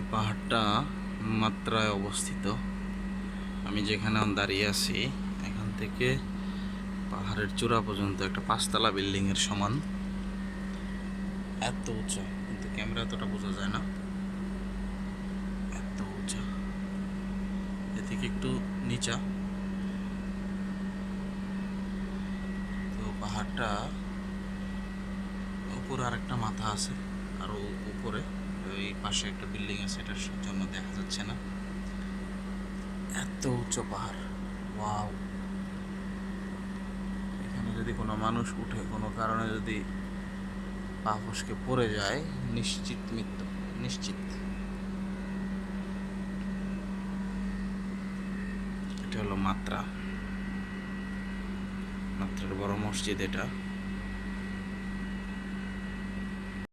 পাহাড়টা মাত্রায় অবস্থিত। আমি যেখানে দাঁড়িয়ে আছি, এখান থেকে পাহাড়ের চূড়া পর্যন্ত একটা পাঁচতলা বিল্ডিং এর সমান। এত উঁচা, কিন্তু ক্যামেরা এতটা বোঝা যায় না। এত উঁচা। এ থেকে একটু নিচা। তো পাহাড়টা উপরে আরেকটা মাথা আছে, আর উপরে। পাশে একটা বিল্ডিং আছে, এটার জন্য দেখা যাচ্ছে না। এত উচ্চ পাহাড়, ওয়াও। এখানে যদি কোনো মানুষ উঠে, কোনো কারণে যদি পা ফসকে পড়ে যায়, নিশ্চিত মৃত্যু, নিশ্চিত। এটা হলো মাত্রা। মাত্রার বড় মসজিদ এটা।